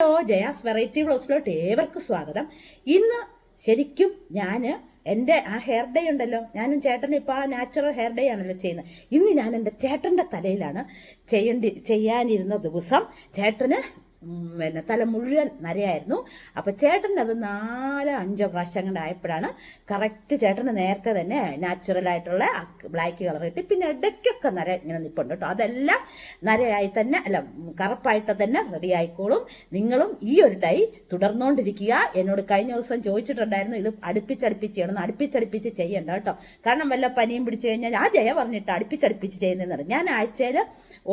Hello Jaya's variety ബ്ലൗസിലോട്ട് ഏവർക്കും സ്വാഗതം. ഇന്ന് ശരിക്കും ഞാൻ എന്റെ ആ ഹെയർ ഡേ ഉണ്ടല്ലോ. ഞാനും ചേട്ടനും ഇപ്പോൾ ആ നാച്ചുറൽ ഹെയർ ഡേ ആണല്ലോ ചെയ്യുന്നത്. ഇന്ന് ഞാൻ എന്റെ ചേട്ടന്റെ തലയിലാണ് ചെയ്യേണ്ടി ചെയ്യാനിരുന്ന ദിവസം ചേട്ടന് പിന്നെ തല മുഴുവൻ നരയായിരുന്നു. അപ്പോൾ ചേട്ടൻ അത് നാല് അഞ്ചോ പ്രാവശ്യം കൊണ്ട് ആയപ്പോഴാണ് കറക്റ്റ് ചേട്ടന് നേരത്തെ തന്നെ നാച്ചുറൽ ആയിട്ടുള്ള ബ്ലാക്ക് കളർ കിട്ടി പിന്നെ ഇടയ്ക്കൊക്കെ നര ഇങ്ങനെ നിൽപ്പുണ്ട് കേട്ടോ അതെല്ലാം നരയായി തന്നെ അല്ല കറുപ്പായിട്ട് തന്നെ റെഡി ആയിക്കോളും. നിങ്ങളും ഈ ഒരു ടൈ തുടർന്നുകൊണ്ടിരിക്കുക എന്നോട് കഴിഞ്ഞ ദിവസം ചോദിച്ചിട്ടുണ്ടായിരുന്നു ഇത് അടുപ്പിച്ചടുപ്പിച്ച് ചെയ്യണം അടുപ്പിച്ചടുപ്പിച്ച് ചെയ്യണ്ട കേട്ടോ കാരണം വല്ല പനിയും പിടിച്ചു കഴിഞ്ഞാൽ ആ ജയ പറഞ്ഞിട്ട് അടുപ്പിച്ചടുപ്പിച്ച് ചെയ്യുന്നതെന്ന് പറഞ്ഞു. ഞാൻ ആഴ്ചയിൽ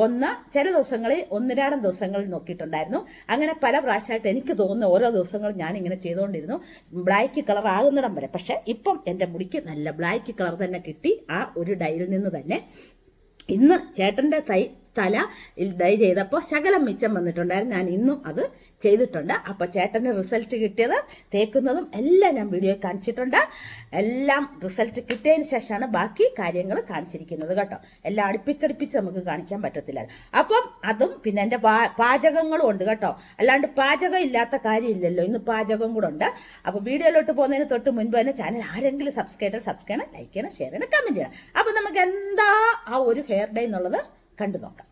ഒന്ന് ചില ദിവസങ്ങളിൽ ഒന്നിരാടം ദിവസങ്ങളിൽ നോക്കിയിട്ടുണ്ടായിരുന്നു. അങ്ങനെ പല പ്രാവശ്യമായിട്ട് എനിക്ക് തോന്നുന്ന ഓരോ ദിവസങ്ങളും ഞാൻ ഇങ്ങനെ ചെയ്തുകൊണ്ടിരുന്നു. ബ്ലാക്ക് കളർ ആകുന്നിടം വരെ. പക്ഷെ ഇപ്പം എന്റെ മുടിക്ക് നല്ല ബ്ലാക്ക് കളർ തന്നെ കിട്ടി ആ ഒരു ഡൈയിൽ നിന്ന് തന്നെ. ഇന്ന് ചേട്ടന്റെ തൈ തല ഡൈ ചെയ്തപ്പോൾ ശകലം മിച്ചം വന്നിട്ടുണ്ടായിരുന്നു. ഞാൻ ഇന്നും അത് ചെയ്തിട്ടുണ്ട്. അപ്പോൾ ചേട്ടന് റിസൾട്ട് കിട്ടിയത് തേക്കുന്നതും എല്ലാം ഞാൻ വീഡിയോ കാണിച്ചിട്ടുണ്ട്. എല്ലാം റിസൾട്ട് കിട്ടിയതിന് ശേഷമാണ് ബാക്കി കാര്യങ്ങൾ കാണിച്ചിരിക്കുന്നത് കേട്ടോ. എല്ലാം അടുപ്പിച്ചടുപ്പിച്ച് നമുക്ക് കാണിക്കാൻ പറ്റത്തില്ല. അപ്പം അതും പിന്നെ എന്റെ പാചകങ്ങളും ഉണ്ട് കേട്ടോ. അല്ലാണ്ട് പാചകം ഇല്ലാത്ത കാര്യമില്ലല്ലോ. ഇന്ന് പാചകം കൂടെ ഉണ്ട്. അപ്പോൾ വീഡിയോയിലോട്ട് പോകുന്നതിന് തൊട്ട് മുൻപ് തന്നെ ചാനൽ ആരെങ്കിലും സബ്സ്ക്രൈബ് ചെയ്യണം സബ്സ്ക്രൈബ് ചെയ്യണം ലൈക്ക് ചെയ്യണം ഷെയർ ചെയ്യണം കമന്റ് ചെയ്യണം. അപ്പോൾ നമുക്ക് എന്താ ആ ഒരു ഹെയർ ഡേ എന്നുള്ളത് കണ്ടു നോക്കാം.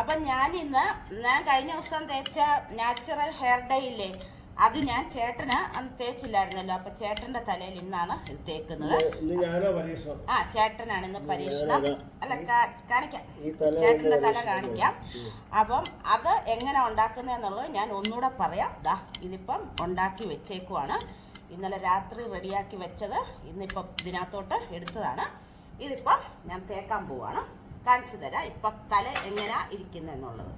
അപ്പം ഞാൻ ഇന്ന് ഞാൻ കഴിഞ്ഞ ദിവസം തേച്ച നാച്ചുറൽ ഹെയർ ഡേ ഇല്ലേ അത് ഞാൻ ചേട്ടന് അന്ന് തേച്ചില്ലായിരുന്നല്ലോ. അപ്പൊ ചേട്ടന്റെ തലയിൽ ഇന്നാണ് ഇത് തേക്കുന്നത്. ആ ചേട്ടനാണ് ഇന്ന് പരീക്ഷണം. അല്ല കാണിക്കാം. ചേട്ടന്റെ തല കാണിക്കാം. അപ്പം അത് എങ്ങനെ ഉണ്ടാക്കുന്നതെന്നുള്ളത് ഞാൻ ഒന്നുകൂടെ പറയാം. ദാ ഇതിപ്പം ഉണ്ടാക്കി വെച്ചേക്കുവാണ്. ഇന്നലെ രാത്രി റെഡിയാക്കി വെച്ചത്. ഇന്നിപ്പം ഇതിനകത്തോട്ട് എടുത്തതാണ്. ഇതിപ്പം ഞാൻ തേക്കാൻ പോവാണ്. കാണിച്ചു തരാം ഇപ്പം തല എങ്ങനെയാ ഇരിക്കുന്നതെന്നുള്ളത്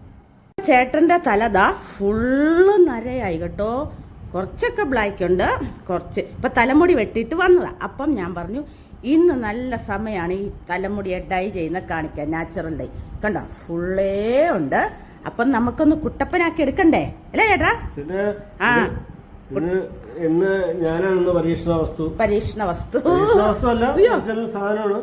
ചേട്ടന്റെ തലതാ ഫുള്ള് നരയായി കേട്ടോ. കുറച്ചൊക്കെ ബ്ലാക്ക് ഉണ്ട്. കുറച്ച് ഇപ്പം തലമുടി വെട്ടിയിട്ട് വന്നതാ. അപ്പം ഞാൻ പറഞ്ഞു ഇന്ന് നല്ല സമയമാണ് ഈ തലമുടി ഡൈ ചെയ്യുന്ന കാണിക്കാൻ നാച്ചുറൽ ഡൈ കണ്ടോ? ഫുള്ളേ ഉണ്ട്. അപ്പം നമുക്കൊന്ന് കുട്ടപ്പനാക്കി എടുക്കണ്ടേ? അല്ലേ ചേട്ടാ? ആ. ഇന്ന് ഞാനാണെന്ന് ഞാനാണ് പരീക്ഷണ വസ്തു പരീക്ഷണ വസ്തു സാധനമാണ്.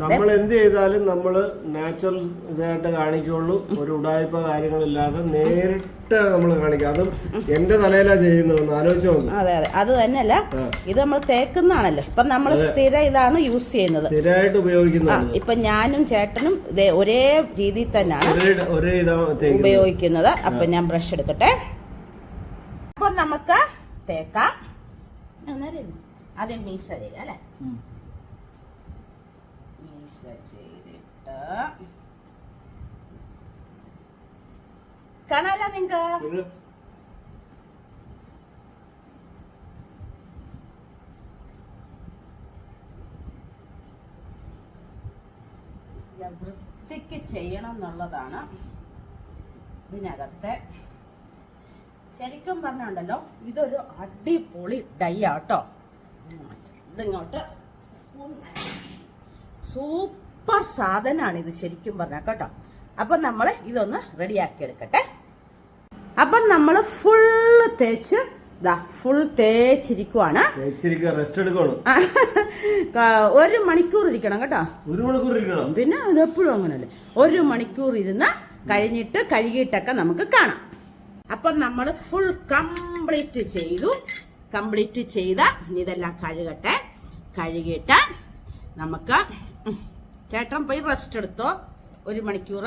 നമ്മൾ എന്ത് ചെയ്താലും നമ്മൾ നാച്ചുറൽ ഇതായിട്ട് കാണിക്കുള്ളൂ. ഒരു ഉടായ്പ കാര്യങ്ങളില്ലാതെ നേരിട്ട് നമ്മൾ കാണിക്കുക. അതും എന്റെ തലയിലാ ചെയ്യുന്നതെന്ന് ആലോചിച്ചോ അതെ അതെ. അത് തന്നെയല്ല. ഇത് നമ്മൾ തേക്കുന്നതാണല്ലോ. ഇപ്പൊ നമ്മൾ സ്ഥിര ഇതാണ് യൂസ് ചെയ്യുന്നത്. സ്ഥിരമായിട്ട് ഉപയോഗിക്കുന്നത് ഇപ്പൊ ഞാനും ചേട്ടനും ഇതേ ഒരേ രീതിയിൽ തന്നെയാണ് ഉപയോഗിക്കുന്നത്. അപ്പൊ ഞാൻ ബ്രഷ് എടുക്കട്ടെ. തേക്കാം ആദ്യം മീശ ചെയ്യാം അല്ലെ. മീശ ചെയ്തിട്ട് കാണാല്ല നിങ്ങക്ക് വൃത്തിക്ക് ചെയ്യണം എന്നുള്ളതാണ് ഇതിനകത്തെ ശരിക്കും പറഞ്ഞുണ്ടല്ലോ ഇതൊരു അടിപൊളി ഡൈ ആട്ടോ. ഇതിങ്ങോട്ട് സൂപ്പർ സാധനമാണ് ഇത് ശരിക്കും പറഞ്ഞാൽ കേട്ടോ. അപ്പം നമ്മൾ ഇതൊന്ന് റെഡിയാക്കി എടുക്കട്ടെ. അപ്പം നമ്മൾ ഫുള്ള് തേച്ച് ദാ ഫുൾ തേച്ചിരിക്കുവാണ്. ഒരു മണിക്കൂർ ഇരിക്കണം കേട്ടോ. ഒരു മണിക്കൂർ ഇരിക്കണം. പിന്നെ ഇത് എപ്പോഴും അങ്ങനല്ലേ. ഒരു മണിക്കൂർ ഇരുന്ന് കഴിഞ്ഞിട്ട് കഴുകിയിട്ടൊക്കെ നമുക്ക് കാണാം. അപ്പം നമ്മൾ ഫുൾ കംപ്ലീറ്റ് ചെയ്തു. കംപ്ലീറ്റ് ചെയ്ത ഇതെല്ലാം കഴുകട്ടെ. കഴുകിയിട്ട് നമുക്ക് ചേട്ടൻ പോയി റെസ്റ്റ് എടുത്തോ? ഒരു മണിക്കൂർ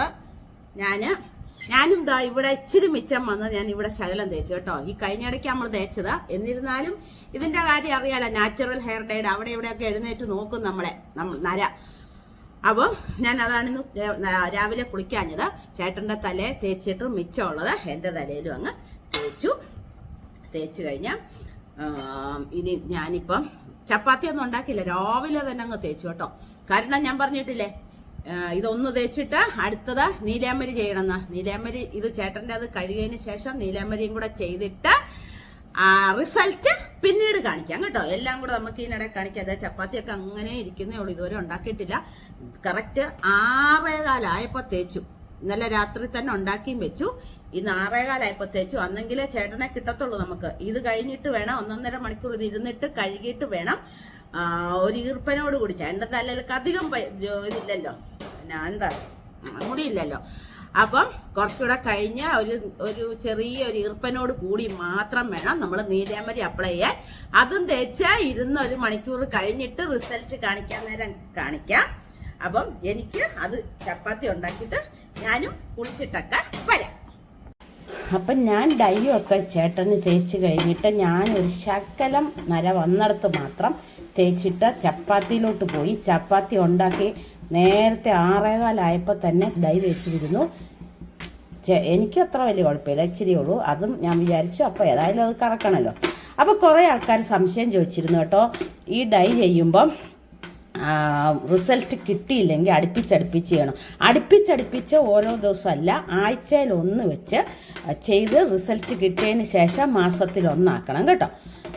ഞാൻ ഞാനും ഇതാ ഇവിടെ ഇച്ചിരി മിച്ചം വന്ന് ഞാൻ ഇവിടെ ശകലം തേച്ചു കേട്ടോ. ഈ കഴിഞ്ഞ ഇടയ്ക്ക് നമ്മൾ തേച്ചത്. എന്നിരുന്നാലും ഇതിന്റെ കാര്യം അറിയാലോ നാച്ചുറൽ ഹെയർ ഡൈഡ് അവിടെ ഇവിടെയൊക്കെ എഴുന്നേറ്റ് നോക്കും നമ്മളെ. നമ്മ- നര. അപ്പം ഞാൻ അതാണ് ഇന്ന് രാവിലെ കുളിക്കാഞ്ഞത്. ചേട്ടന്റെ തല തേച്ചിട്ട് മിച്ചമുള്ളത് എന്റെ തലയിലും അങ്ങ് തേച്ചു. തേച്ച് കഴിഞ്ഞാൽ ഇനി ഞാനിപ്പം ചപ്പാത്തി ഒന്നും ഉണ്ടാക്കില്ല രാവിലെ തന്നെ അങ്ങ് തേച്ചു കേട്ടോ. കാരണം ഞാൻ പറഞ്ഞിട്ടില്ലേ ഇതൊന്ന് തേച്ചിട്ട് അടുത്തത് നീലാമ്പരി ചെയ്യണമെന്ന്. നീലാമ്പരി ഇത് ചേട്ടന്റെ അത് കഴിയുന്നതിന് ശേഷം നീലാമ്പരിയും കൂടെ ചെയ്തിട്ട് റിസൾട്ട് പിന്നീട് കാണിക്കാം കേട്ടോ. എല്ലാം കൂടെ നമുക്ക് ഇതിനിടെ കാണിക്കാം. ചപ്പാത്തിയൊക്കെ അങ്ങനെ ഇരിക്കുന്നേ ഉള്ളൂ. ഇതുവരെ ഉണ്ടാക്കിയിട്ടില്ല. കറക്റ്റ് ആറേകാലായപ്പോൾ തേച്ചു. ഇന്നലെ രാത്രി തന്നെ ഉണ്ടാക്കിയും വെച്ചു. ഇന്ന് ആറേകാലായപ്പോൾ തേച്ചു. അന്നെങ്കിലേ ചേട്ടനെ കിട്ടത്തുള്ളൂ നമുക്ക്. ഇത് കഴിഞ്ഞിട്ട് വേണം. ഒന്നൊന്നര മണിക്കൂർ ഇത് ഇരുന്നിട്ട് കഴുകിയിട്ട് വേണം. ഒരു ഈർപ്പനോട് കൂടി. ചേട്ടന്റെ തലയിലേക്ക് അധികം ഇതില്ലല്ലോ പിന്നെ എന്താ? മുടിയില്ലല്ലോ അപ്പം കുറച്ചുകൂടെ കഴിഞ്ഞ ഒരു ഒരു ചെറിയ ഒരു ഈർപ്പനോട് കൂടി മാത്രം വേണം നമ്മൾ നീലാമരി അപ്ലൈ ചെയ്യാൻ. അതും തേച്ച് ഇരുന്ന് ഒരു മണിക്കൂർ കഴിഞ്ഞിട്ട് റിസൾട്ട് കാണിക്കാൻ നേരം കാണിക്കാം. അപ്പം എനിക്ക് അത് ചപ്പാത്തി ഉണ്ടാക്കിയിട്ട് ഞാനും കുളിച്ചിട്ടൊക്കെ വരാം. അപ്പം ഞാൻ ഡൈയും ഒക്കെ ചേട്ടന് തേച്ച് കഴിഞ്ഞിട്ട് ഞാൻ ഒരു ശകലം നര വന്നിടത്ത് മാത്രം തേച്ചിട്ട് ചപ്പാത്തിയിലോട്ട് പോയി. ചപ്പാത്തി ഉണ്ടാക്കി നേരത്തെ ആറേകാലായപ്പോൾ തന്നെ ദൈ വെച്ചിരുന്നു. എനിക്ക് അത്ര വലിയ കുഴപ്പമില്ല ഇച്ചിരി ഉള്ളൂ. അതും ഞാൻ വിചാരിച്ചു അപ്പോൾ ഏതായാലും അത് കറക്കണമല്ലോ അപ്പോൾ കുറേ ആൾക്കാർ സംശയം ചോദിച്ചിരുന്നു കേട്ടോ. ഈ ഡൈ ചെയ്യുമ്പം റിസൾട്ട് കിട്ടിയില്ലെങ്കിൽ അടുപ്പിച്ചടുപ്പിച്ച് ചെയ്യണം. അടുപ്പിച്ചടുപ്പിച്ച് ഓരോ ദിവസമല്ല ആഴ്ചയിൽ ഒന്ന് വെച്ച് ചെയ്ത് റിസൾട്ട് കിട്ടിയതിന് ശേഷം മാസത്തിൽ ഒന്നാക്കണം കേട്ടോ.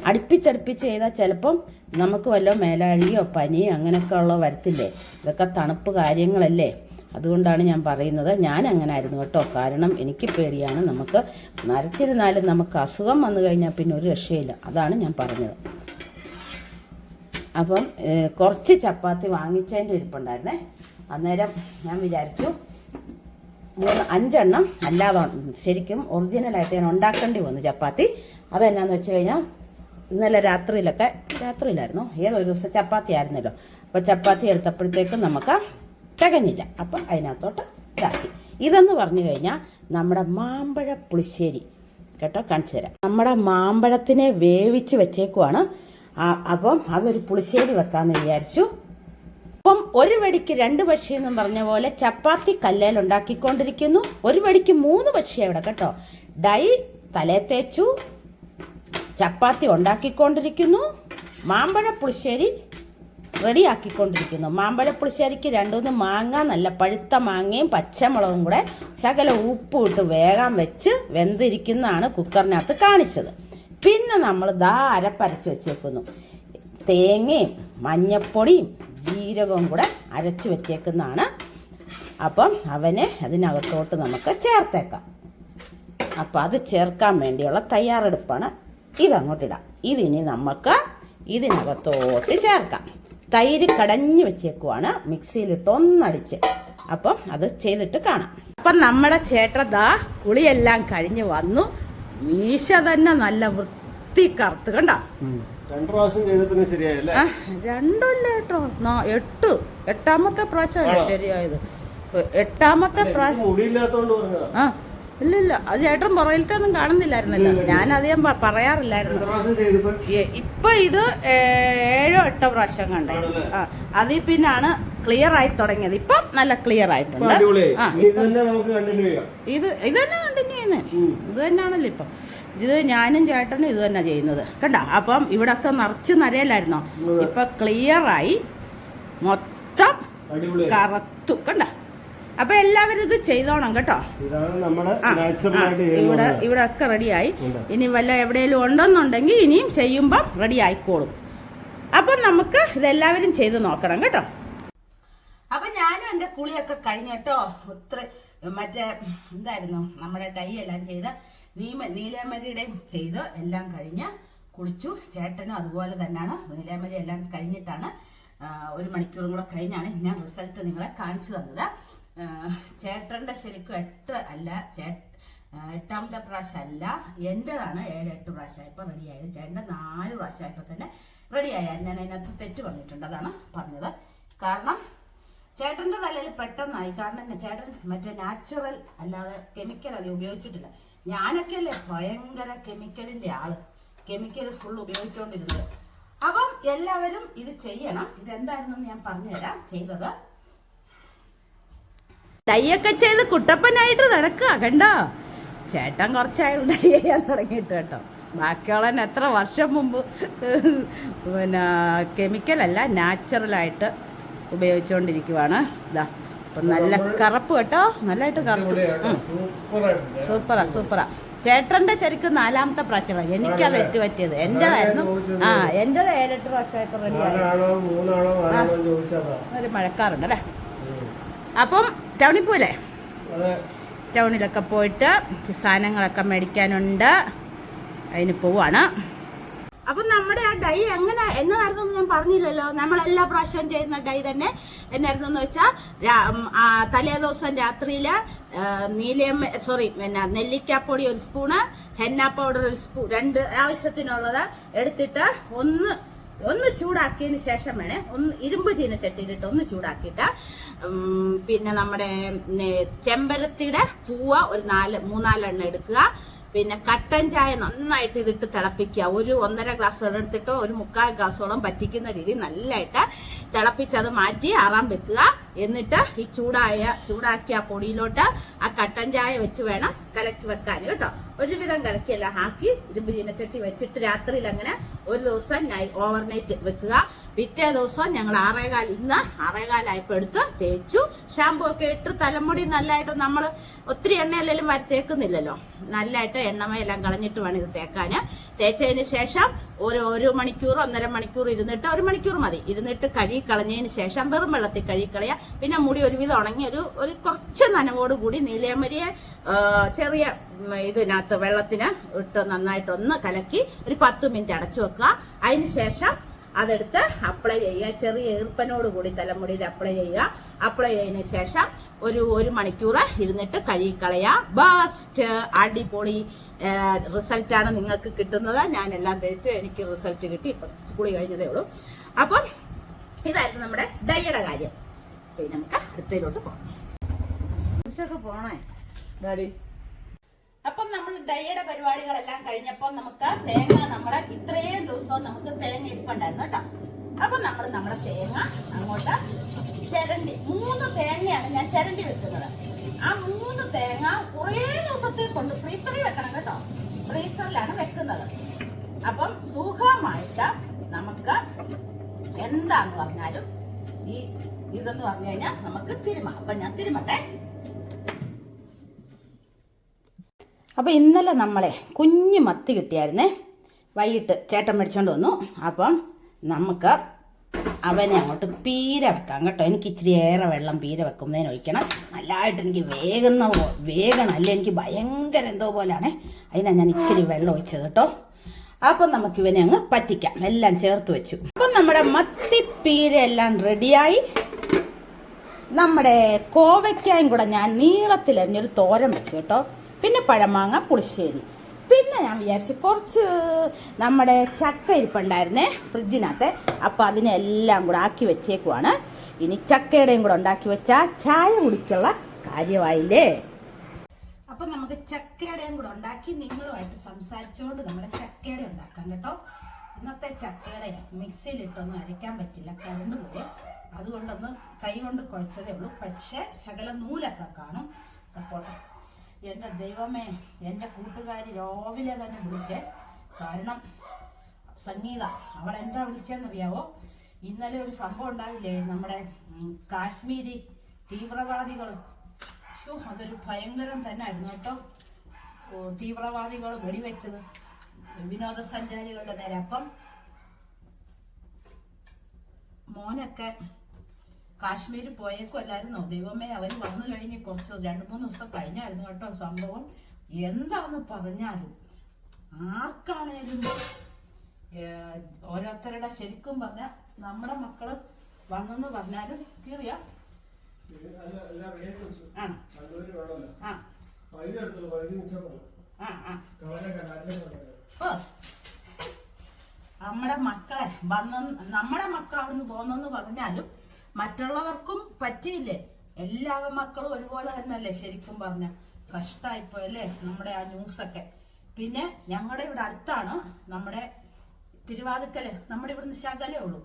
അടുപ്പിച്ചടുപ്പിച്ച് ചെയ്താൽ ചിലപ്പം നമുക്ക് വല്ല മേലാഴിയോ പനിയോ അങ്ങനെയൊക്കെ ഉള്ള വരത്തില്ലേ? ഇതൊക്കെ തണുപ്പ് കാര്യങ്ങളല്ലേ? അതുകൊണ്ടാണ് ഞാൻ പറയുന്നത്. ഞാൻ അങ്ങനെ ആയിരുന്നു കേട്ടോ. കാരണം എനിക്ക് പേടിയാണ്. നമുക്ക് നരച്ചിരുന്നാലും നമുക്ക് അസുഖം വന്നു കഴിഞ്ഞാൽ പിന്നെ ഒരു രക്ഷയില്ല. അതാണ് ഞാൻ പറഞ്ഞത്. അപ്പം കുറച്ച് ചപ്പാത്തി വാങ്ങിച്ചതിന്റെ ഇരിപ്പുണ്ടായിരുന്നേ. അന്നേരം ഞാൻ വിചാരിച്ചു മൂന്ന് അഞ്ചെണ്ണം അല്ലാതെ ശരിക്കും ഒറിജിനലായിട്ട് ഞാൻ ഉണ്ടാക്കേണ്ടി വന്നു ചപ്പാത്തി. അതെന്നാന്ന് വെച്ച് കഴിഞ്ഞാൽ ഇന്നലെ രാത്രിയിലൊക്കെ രാത്രിയിലായിരുന്നു. ഏതൊരു ദിവസം ചപ്പാത്തി ആയിരുന്നല്ലോ. അപ്പോൾ ചപ്പാത്തി എടുത്തപ്പോഴത്തേക്കും നമുക്ക് തികഞ്ഞില്ല. അപ്പം അതിനകത്തോട്ട് ഇതാക്കി. ഇതെന്ന് പറഞ്ഞു കഴിഞ്ഞാൽ നമ്മുടെ മാമ്പഴ പുളിശ്ശേരി. കേട്ടോ കാണിച്ചു തരാം. നമ്മുടെ മാമ്പഴത്തിനെ വേവിച്ച് വെച്ചേക്കുവാണ് അപ്പം അതൊരു പുളിശ്ശേരി വെക്കാമെന്ന് വിചാരിച്ചു. അപ്പം ഒരു വെടിക്ക് രണ്ട് പക്ഷി എന്നും പറഞ്ഞ പോലെ ചപ്പാത്തി കല്ലേൽ ഉണ്ടാക്കിക്കൊണ്ടിരിക്കുന്നു. ഒരു വെടിക്ക് മൂന്ന് പക്ഷി അവിടെ കേട്ടോ. ഡൈ തലേ തേച്ചു. ചപ്പാത്തി ഉണ്ടാക്കിക്കൊണ്ടിരിക്കുന്നു. മാമ്പഴ പുളിശ്ശേരി റെഡിയാക്കിക്കൊണ്ടിരിക്കുന്നു. മാമ്പഴ പുളിശ്ശേരിക്ക് രണ്ടുമൂന്ന് മാങ്ങ നല്ല പഴുത്ത മാങ്ങയും പച്ചമുളകും കൂടെ ശകല ഉപ്പ് ഇട്ട് വേഗം വെച്ച് വെന്തിരിക്കുന്നതാണ് കുക്കറിനകത്ത് കാണിച്ചത്. പിന്നെ നമ്മൾ ദാ അരപ്പരച്ച് വെച്ചേക്കുന്നു. തേങ്ങയും മഞ്ഞപ്പൊടിയും ജീരകവും കൂടെ അരച്ച് വെച്ചേക്കുന്നതാണ്. അപ്പം അവനെ അതിനകത്തോട്ട് നമുക്ക് ചേർത്തേക്കാം. അപ്പം അത് ചേർക്കാൻ വേണ്ടിയുള്ള തയ്യാറെടുപ്പാണ്. ഇതങ്ങോട്ടിടാം ഇതിനി നമുക്ക് ഇതിനകത്തോട്ട് ചേർക്കാം. തൈര് കടഞ്ഞു വെച്ചേക്കുവാണ്. മിക്സിയിലിട്ട് ഒന്നടിച്ച്. അപ്പം അത് ചെയ്തിട്ട് കാണാം. അപ്പം നമ്മുടെ ചേട്ടദാ കുളിയെല്ലാം കഴിഞ്ഞ് വന്നു. മീശ തന്നെ നല്ല വൃത്തി കറുത്ത് കണ്ട? രണ്ടു പ്രാവശ്യം ശരിയായല്ലേ? രണ്ടല്ല കേട്ടോ എട്ട്. എട്ടാമത്തെ പ്രാവശ്യമല്ലേ ശരിയായത്? എട്ടാമത്തെ പ്രാവശ്യം ആ ഇല്ല ഇല്ല. അത് ചേട്ടൻ പുറകിലത്തെ ഒന്നും കാണുന്നില്ലായിരുന്നല്ലോ ഞാൻ അധികം പറയാറില്ലായിരുന്നു. ഇപ്പൊ ഇത് ഏഴോ എട്ടോ പ്രാവശ്യം കണ്ടേ. ആ അതിൽ പിന്നാണ് ക്ലിയർ ആയി തുടങ്ങിയത്. ഇപ്പം നല്ല ക്ലിയർ ആയിട്ടുണ്ട്. ഇത് ഇത് തന്നെ ചെയ്യുന്നത്. ഇത് തന്നെയാണല്ലോ ഇപ്പം. ഇത് ഞാനും ചേട്ടനും ഇത് തന്നെ ചെയ്യുന്നത്. കണ്ട? അപ്പം ഇവിടെ ഒക്കെ നിറച്ച് നരയല്ലായിരുന്നോ? ഇപ്പൊ ക്ലിയറായി മൊത്തം കറുത്തു. കണ്ട? അപ്പൊ എല്ലാവരും ഇത് ചെയ്തോണം കേട്ടോ. ഇവിടെ ഇവിടെ ഒക്കെ റെഡിയായി. ഇനി വല്ല എവിടെയെങ്കിലും ഉണ്ടെന്നുണ്ടെങ്കിൽ ഇനിയും ചെയ്യുമ്പം റെഡി ആയിക്കോളും. അപ്പം നമുക്ക് ഇതെല്ലാവരും ചെയ്ത് നോക്കണം കേട്ടോ. അപ്പൊ ഞാനും എന്റെ കുളിയൊക്കെ കഴിഞ്ഞ കേട്ടോ. ഒത്തിരി മറ്റേ എന്തായിരുന്നു? നമ്മുടെ ടൈ എല്ലാം ചെയ്ത് നീമ നീലാമരിയുടെ ചെയ്ത് എല്ലാം കഴിഞ്ഞ് കുളിച്ചു. ചേട്ടനും അതുപോലെ തന്നെയാണ്. നീലാമരി എല്ലാം കഴിഞ്ഞിട്ടാണ് ഒരു മണിക്കൂറും കൂടെ കഴിഞ്ഞാണ് ഞാൻ റിസൾട്ട് നിങ്ങളെ കാണിച്ചു തന്നത്. ചേട്ടന്റെ ശരിക്കും എട്ട് അല്ല ചേ എട്ടാമത്തെ പ്രാവശ്യം അല്ല എന്റെതാണ് ഏഴ് എട്ട് പ്രാവശ്യമായപ്പോൾ റെഡിയായത് ചേട്ടന്റെ നാല് പ്രാവശ്യമായപ്പോൾ തന്നെ റെഡിയായത് ഞാൻ അതിനകത്ത് തെറ്റ് പറഞ്ഞിട്ടുണ്ട് അതാണ് പറഞ്ഞത്. കാരണം ചേട്ടന്റെ തലയിൽ പെട്ടെന്നായി. കാരണം എന്നെ ചേട്ടൻ മറ്റേ നാച്ചുറൽ അല്ലാതെ കെമിക്കൽ അത് ഉപയോഗിച്ചിട്ടില്ല. ഞാനൊക്കെ അല്ലേ ഭയങ്കര കെമിക്കലിന്റെ ആൾ. കെമിക്കൽ ഫുൾ ഉപയോഗിച്ചുകൊണ്ടിരുന്നത് അപ്പം എല്ലാവരും ഇത് ചെയ്യണം. ഇതെന്തായിരുന്നു ഞാൻ പറഞ്ഞുതരാം. ചെയ്തത്. തയ്യൊക്കെ ചെയ്ത് കുട്ടപ്പനായിട്ട് നടക്കുക കണ്ടോ? ചേട്ടൻ കുറച്ചായാലും ഡൈ ചെയ്യാൻ തുടങ്ങിയിട്ട് കേട്ടോ. ബാക്കിയുള്ളവൻ എത്ര വർഷം മുമ്പ് പിന്നെ കെമിക്കലല്ല നാച്ചുറലായിട്ട് ഉപയോഗിച്ചുകൊണ്ടിരിക്കുവാണ്. ഇതാ അപ്പം നല്ല കറുപ്പ് കേട്ടോ. നല്ലതായിട്ട് കറുപ്പ് സൂപ്പറാ സൂപ്പറാ. ചേട്ടന്റെ ശരിക്കും നാലാമത്തെ പ്രാവശ്യമാണ്. എനിക്കത് ഏറ്റുപറ്റിയത്. എന്റേതായിരുന്നു. ആ എന്റേത് ഏഴെട്ട് പ്രാവശ്യമൊക്കെ റെഡിയായി ഒരു മഴക്കാറുണ്ട് അല്ലേ? അപ്പം ടൗണിൽ പോലെ ടൗണിലൊക്കെ പോയിട്ട് സാധനങ്ങളൊക്കെ മേടിക്കാനുണ്ട്. അതിന് പോവാണ്. അപ്പൊ നമ്മുടെ ആ ഡൈ എങ്ങനെ എന്നതായിരുന്നു ഞാൻ പറഞ്ഞില്ലല്ലോ. നമ്മൾ എല്ലാ പ്രാവശ്യവും ചെയ്യുന്ന ഡൈ തന്നെ എന്നായിരുന്നു എന്ന് വെച്ചാൽ തലേ ദിവസം രാത്രിയിൽ നീലയമ്മ സോറി പിന്നെ നെല്ലിക്കാപ്പൊടി ഒരു സ്പൂണ് ഹെന്ന പൗഡർ ഒരു സ്പൂൺ രണ്ട് ആവശ്യത്തിനുള്ളത് എടുത്തിട്ട് ഒന്ന് ഒന്ന് ചൂടാക്കിയതിന് ശേഷം വേണേ ഒന്ന് ഇരുമ്പ് ചീനച്ചട്ടിയിലിട്ട് ഒന്ന് ചൂടാക്കിയിട്ട് പിന്നെ നമ്മുടെ ചെമ്പരത്തിയുടെ പൂവ് ഒരു നാല് മൂന്നാലെണ്ണം എടുക്കുക. പിന്നെ കട്ടൻ ചായ നന്നായിട്ട് ഇതിട്ട് തിളപ്പിക്കുക. ഒരു ഒന്നര ഗ്ലാസ് വെള്ളം എടുത്തിട്ടോ ഒരു മുക്കാൽ ഗ്ലാസോളം പറ്റിക്കുന്ന രീതി നല്ലതായിട്ട് തിളപ്പിച്ചത് മാറ്റി ആറാൻ വെക്കുക. എന്നിട്ട് ഈ ചൂടായ ചൂടാക്കിയ പൊടിയിലോട്ട് ആ കട്ടൻ ചായ വെച്ച് വേണം കലക്കി വെക്കാൻ കേട്ടോ. ഒരുവിധം കലക്കിയെല്ലാം ആക്കി ഇരുമ്പ് ചീനച്ചട്ടി വെച്ചിട്ട് രാത്രിയിൽ അങ്ങനെ ഒരു ദിവസം ഓവർനൈറ്റ് വെക്കുക. പിറ്റേ ദിവസം ഞങ്ങൾ ആറേകാൽ ഇന്ന് ആറേകാലായപ്പോൾ എടുത്ത് തേച്ചു. ഷാമ്പു ഒക്കെ ഇട്ട് തലമുടി നല്ലതായിട്ട് നമ്മൾ ഒത്തിരി എണ്ണയല്ലെങ്കിലും വരെ തേക്കുന്നില്ലല്ലോ. നല്ലതായിട്ട് എണ്ണമയെല്ലാം കളഞ്ഞിട്ട് വേണം ഇത് തേക്കാൻ തേച്ചതിന് ശേഷം ഒരു ഒരു മണിക്കൂർ ഒന്നര മണിക്കൂർ ഇരുന്നിട്ട് ഒരു മണിക്കൂർ മതി. ഇരുന്നിട്ട് കഴുകി കളഞ്ഞതിന് ശേഷം വെറും വെള്ളത്തിൽ കഴുകി കളയുക പിന്നെ മുടി ഒരുവിധം ഉണങ്ങി ഒരു ഒരു കുറച്ച് നനവോട് കൂടി നീലയമരിയെ ചെറിയ ഇതിനകത്ത് വെള്ളത്തിന് ഇട്ട് നന്നായിട്ടൊന്ന് കലക്കി ഒരു പത്ത് മിനിറ്റ് അടച്ചു വെക്കുക. അതിന് ശേഷം അതെടുത്ത് അപ്ലൈ ചെയ്യുക. ചെറിയ ഈർപ്പനോട് കൂടി തലമുടിയിൽ അപ്ലൈ ചെയ്യുക. അപ്ലൈ ചെയ്തതിന് ശേഷം ഒരു ഒരു മണിക്കൂർ ഇരുന്നിട്ട് കഴുകിക്കളയുക. ബസ്റ്റ് അടിപൊളി റിസൾട്ടാണ് നിങ്ങൾക്ക് കിട്ടുന്നത്. ഞാൻ എല്ലാം തേച്ചു. എനിക്ക് റിസൾട്ട് കിട്ടി. ഇപ്പം കുളി കഴിഞ്ഞതേ ഉള്ളൂ. അപ്പം ഇതായിരുന്നു നമ്മുടെ ഡൈയുടെ കാര്യം. പിന്നെ നമുക്ക് അടുത്തതിലോട്ട് പോകാം. കുറിച്ചൊക്കെ പോണേ. ഡാഡി അപ്പം നമ്മൾ ഡൈയുടെ പരിപാടികളെല്ലാം കഴിഞ്ഞപ്പോൾ നമുക്ക് തേങ്ങ നമ്മൾ ഇത്രയും ദിവസവും നമുക്ക് തേങ്ങ ഇരിപ്പുണ്ടായിരുന്നു കേട്ടോ. അപ്പൊ നമ്മൾ നമ്മുടെ തേങ്ങ അങ്ങോട്ട് ചിരണ്ടി മൂന്ന് തേങ്ങയാണ് ഞാൻ ചിരണ്ടി വെക്കുന്നത്. ആ മൂന്ന് തേങ്ങ കുറേ ദിവസത്തിൽ കൊണ്ട് ഫ്രീസറിൽ വെക്കണം കേട്ടോ. ഫ്രീസറിലാണ് വെക്കുന്നത്. അപ്പം സുഖമായിട്ട് നമുക്ക് എന്താന്ന് പറഞ്ഞാലും ഈ ഇതെന്ന് പറഞ്ഞു കഴിഞ്ഞാൽ നമുക്ക് തിരുമ അപ്പൊ ഞാൻ തിരുമട്ടെ. അപ്പോൾ ഇന്നലെ നമ്മളെ കുഞ്ഞു മത്തി കിട്ടിയായിരുന്നേ. വൈകിട്ട് ചേട്ടൻ മേടിച്ചോണ്ട് വന്നു. അപ്പം നമുക്ക് അവനെ അങ്ങോട്ട് പീര വെക്കാം കേട്ടോ. എനിക്ക് ഇച്ചിരി ഏറെ വെള്ളം പീര വെക്കുന്നതിന് ഒഴിക്കണം. നല്ലതായിട്ട് എനിക്ക് വേഗം വേഗണം അല്ലേ എനിക്ക് ഭയങ്കര എന്തോ പോലെയാണ് അതിനാണ് ഞാൻ ഇച്ചിരി വെള്ളം ഒഴിച്ചത് കേട്ടോ. അപ്പം നമുക്ക് ഇവനെ അങ്ങ് പറ്റിക്കാം. എല്ലാം ചേർത്ത് വെച്ചു. അപ്പം നമ്മുടെ മത്തിപ്പീര എല്ലാം റെഡിയായി. നമ്മുടെ കോവയ്ക്കായും കൂടെ ഞാൻ നീളത്തിലരിഞ്ഞൊരു തോരൻ വെച്ചു കേട്ടോ. പിന്നെ പഴമാങ്ങ പുളിശ്ശേരി. പിന്നെ ഞാൻ വിചാരിച്ചു കുറച്ച് നമ്മുടെ ചക്ക ഇരിപ്പുണ്ടായിരുന്നേ ഫ്രിഡ്ജിനകത്ത്. അപ്പോൾ അതിനെല്ലാം കൂടെ ആക്കി വെച്ചേക്കുവാണ്. ഇനി ചക്കയുടെയും കൂടെ ഉണ്ടാക്കി വെച്ചാൽ ചായ കുടിക്കുള്ള കാര്യമായില്ലേ? അപ്പം നമുക്ക് ചക്കയുടെയും കൂടെ ഉണ്ടാക്കി നിങ്ങളുമായിട്ട് സംസാരിച്ചുകൊണ്ട് നമ്മുടെ ചക്കയുടെ ഉണ്ടാക്കാം കേട്ടോ. ഇന്നത്തെ ചക്കയുടെ മിക്സിയിലിട്ടൊന്നും അരയ്ക്കാൻ പറ്റില്ല കരണ്ട് പോയി. അതുകൊണ്ടൊന്ന് കൈ കൊണ്ട് കുഴച്ചതേ ഉള്ളൂ. പക്ഷേ ശകല നൂലൊക്കെ കാണും. അപ്പോൾ എന്റെ ദൈവമേ എന്റെ കൂട്ടുകാരി രാവിലെ തന്നെ വിളിച്ചേ. കാരണം സംഗീത അവൾ എന്താ വിളിച്ചതെന്നറിയാവോ ഇന്നലെ ഒരു സംഭവം ഉണ്ടാവില്ലേ നമ്മുടെ കാശ്മീരി തീവ്രവാദികൾ. ഷോ അതൊരു ഭയങ്കരം തന്നെ ആയിരുന്നു കേട്ടോ തീവ്രവാദികൾ വെടിവെച്ചത് വിനോദസഞ്ചാരികളുടെ നേരെ. അപ്പം മോനൊക്കെ കാശ്മീരിൽ പോയേക്കുമല്ലായിരുന്നോ ദൈവമേ അവർ വന്നു കഴിഞ്ഞ് കുറച്ച് രണ്ട് മൂന്ന് ദിവസം കഴിഞ്ഞായിരുന്നു കേട്ടോ സംഭവം. എന്താന്ന് പറഞ്ഞാലും ആർക്കാണേലും ഓരോരുത്തരുടെ ശരിക്കും പറഞ്ഞ നമ്മുടെ മക്കൾ വന്നെന്ന് പറഞ്ഞാലും കീറിയ. നമ്മുടെ മക്കളെ വന്ന നമ്മുടെ മക്കൾ അവിടുന്ന് പോന്നെന്ന് പറഞ്ഞാലും മറ്റുള്ളവർക്കും പറ്റിയില്ലേ? എല്ലാ മക്കളും ഒരുപോലെ തന്നെയല്ലേ ശരിക്കും പറഞ്ഞ. കഷ്ടായിപ്പോയല്ലേ നമ്മുടെ ആ ന്യൂസൊക്കെ. പിന്നെ ഞങ്ങളുടെ ഇവിടെ അടുത്താണ് നമ്മുടെ തിരുവാതിക്കൽ. നമ്മുടെ ഇവിടുന്ന് ശകലേ ഉള്ളൂ.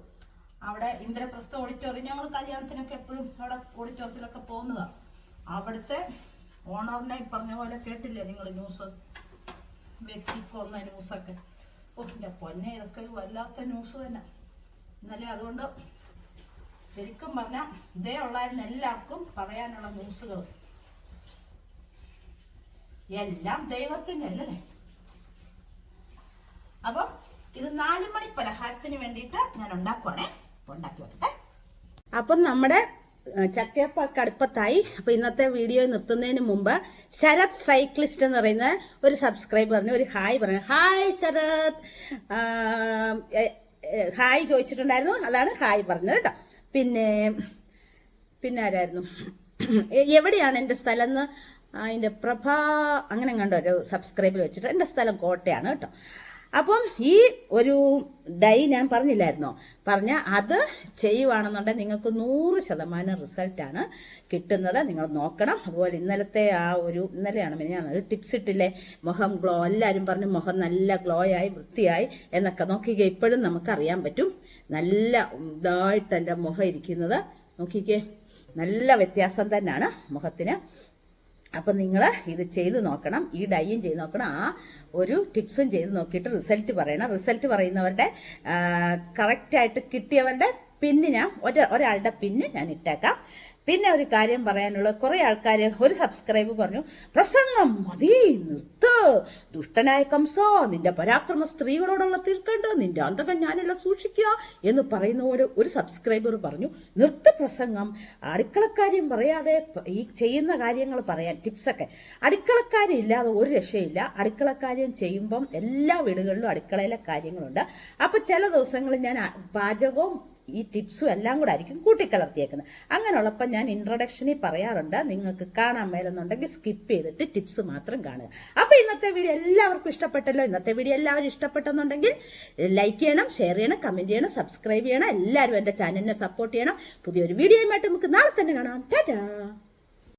അവിടെ ഇന്ദ്രപ്രസ്ഥ ഓഡിറ്റോറിയം ഞങ്ങൾ കല്യാണത്തിനൊക്കെ എപ്പോഴും അവിടെ ഓഡിറ്റോറിയത്തിലൊക്കെ പോകുന്നതാ. അവിടുത്തെ ഓണറിനെ പറഞ്ഞ പോലെ കേട്ടില്ലേ നിങ്ങൾ ന്യൂസ്? വ്യക്തിക്കൊന്ന ന്യൂസൊക്കെ. ഓ എന്റെ പൊന്നെ ഇതൊക്കെ വല്ലാത്ത ന്യൂസ് തന്നെ. ഇന്നലെ അതുകൊണ്ട് ശരിക്കും പറഞ്ഞാൽ ഇതേ ഉള്ളായിരുന്നു എല്ലാവർക്കും പറയാനുള്ള ന്യൂസുകൾ. എല്ലാം ദൈവത്തിന്റെ അല്ലേ അപ്പം ഇത് നാല് മണി പലഹാരത്തിന് വേണ്ടിയിട്ട് ഞാൻ ഉണ്ടാക്കുവാണേ. ഉണ്ടാക്കി വെക്കട്ടെ അപ്പം നമ്മുടെ ചക്കയപ്പൊക്കെ അടുപ്പത്തായി അപ്പൊ ഇന്നത്തെ വീഡിയോ നിർത്തുന്നതിന് മുമ്പ് ശരത് സൈക്ലിസ്റ്റ് എന്ന് പറയുന്ന ഒരു സബ്സ്ക്രൈബറിന് ഒരു ഹായ് പറഞ്ഞു. ഹായ് ശരത്. ഹായ് ചോദിച്ചിട്ടുണ്ടായിരുന്നു. അതാണ് ഹായ് പറഞ്ഞത് കേട്ടോ. പിന്നെ പിന്നെ ആരായിരുന്നു എവിടെയാണ് എന്റെ സ്ഥലം എന്ന്? അതിന്റെ പ്രഭ അങ്ങനെ കണ്ടോ ഒരു സബ്സ്ക്രൈബിൽ വെച്ചിട്ട് എന്റെ സ്ഥലം കോട്ടയാണ് കേട്ടോ. അപ്പം ഈ ഒരു ഡൈ ഞാൻ പറഞ്ഞില്ലായിരുന്നോ? പറഞ്ഞ അത് ചെയ്യുവാണെന്നുണ്ടെങ്കിൽ നിങ്ങൾക്ക് നൂറ് ശതമാനം റിസൾട്ടാണ് കിട്ടുന്നത്. നിങ്ങൾ നോക്കണം. അതുപോലെ ഇന്നലത്തെ ആ ഒരു ഇന്നലെയാണ് ഞാൻ ഒരു ടിപ്സ് ഇട്ടില്ലേ? മുഖം ഗ്ലോ എല്ലാവരും പറഞ്ഞു മുഖം നല്ല ഗ്ലോ ആയി വൃത്തിയായി എന്നൊക്കെ നോക്കിക്കേ. ഇപ്പോഴും നമുക്കറിയാൻ പറ്റും. നല്ല ഇതായിട്ടല്ല മുഖം ഇരിക്കുന്നത്. നോക്കിക്കേ. നല്ല വ്യത്യാസം തന്നെയാണ് മുഖത്തിന്. അപ്പം നിങ്ങൾ ഇത് ചെയ്ത് നോക്കണം ഈ ഡൈയും ചെയ്ത് നോക്കണം ആ ഒരു ടിപ്സും ചെയ്ത് നോക്കിയിട്ട് റിസൾട്ട് പറയണം. റിസൾട്ട് പറയുന്നവരുടെ കറക്റ്റായിട്ട് കിട്ടിയവരുടെ പിന്ന് ഞാൻ ഒരു ഒരാളുടെ പിന്ന് ഞാൻ ഇട്ടേക്കാം. പിന്നെ ഒരു കാര്യം പറയാനുള്ള കുറേ ആൾക്കാർ ഒരു സബ്സ്ക്രൈബ് പറഞ്ഞു പ്രസംഗം മതി നിർത്ത്. ദുഷ്ടനായ കംസ നിന്റെ പരാക്രമ സ്ത്രീകളോടുള്ള തീർക്കേണ്ട നിന്റെ അന്തകം ഞാനെല്ലാം സൂക്ഷിക്കുക. എന്ന് പറയുന്ന പോലെ ഒരു സബ്സ്ക്രൈബർ പറഞ്ഞു നിർത്ത് പ്രസംഗം. അടുക്കളക്കാര്യം പറയാതെ ഈ ചെയ്യുന്ന കാര്യങ്ങൾ പറയാൻ ടിപ്സൊക്കെ അടുക്കളക്കാര്യം ഇല്ലാതെ ഒരു രക്ഷയില്ല. അടുക്കളക്കാര്യം ചെയ്യുമ്പം എല്ലാ വീടുകളിലും അടുക്കളയിലെ കാര്യങ്ങളുണ്ട്. അപ്പം ചില ദിവസങ്ങളിൽ ഞാൻ പാചകവും ഈ ടിപ്സും എല്ലാം കൂടെ ആയിരിക്കും കൂട്ടിക്കലർത്തിയേക്കുന്നത്. അങ്ങനെയുള്ളപ്പോൾ ഞാൻ ഇൻട്രൊഡക്ഷനിൽ പറയാറുണ്ട് നിങ്ങൾക്ക് കാണാൻ മേലെന്നുണ്ടെങ്കിൽ സ്കിപ്പ് ചെയ്തിട്ട് ടിപ്സ് മാത്രം കാണുക. അപ്പോൾ ഇന്നത്തെ വീഡിയോ എല്ലാവർക്കും ഇഷ്ടപ്പെട്ടല്ലോ? ഇന്നത്തെ വീഡിയോ എല്ലാവരും ഇഷ്ടപ്പെട്ടെന്നുണ്ടെങ്കിൽ ലൈക്ക് ചെയ്യണം ഷെയർ ചെയ്യണം കമന്റ് ചെയ്യണം സബ്സ്ക്രൈബ് ചെയ്യണം. എല്ലാവരും എന്റെ ചാനലിനെ സപ്പോർട്ട് ചെയ്യണം. പുതിയൊരു വീഡിയോയുമായിട്ട് നമുക്ക് നാളെ തന്നെ കാണാം. ടാറ്റാ!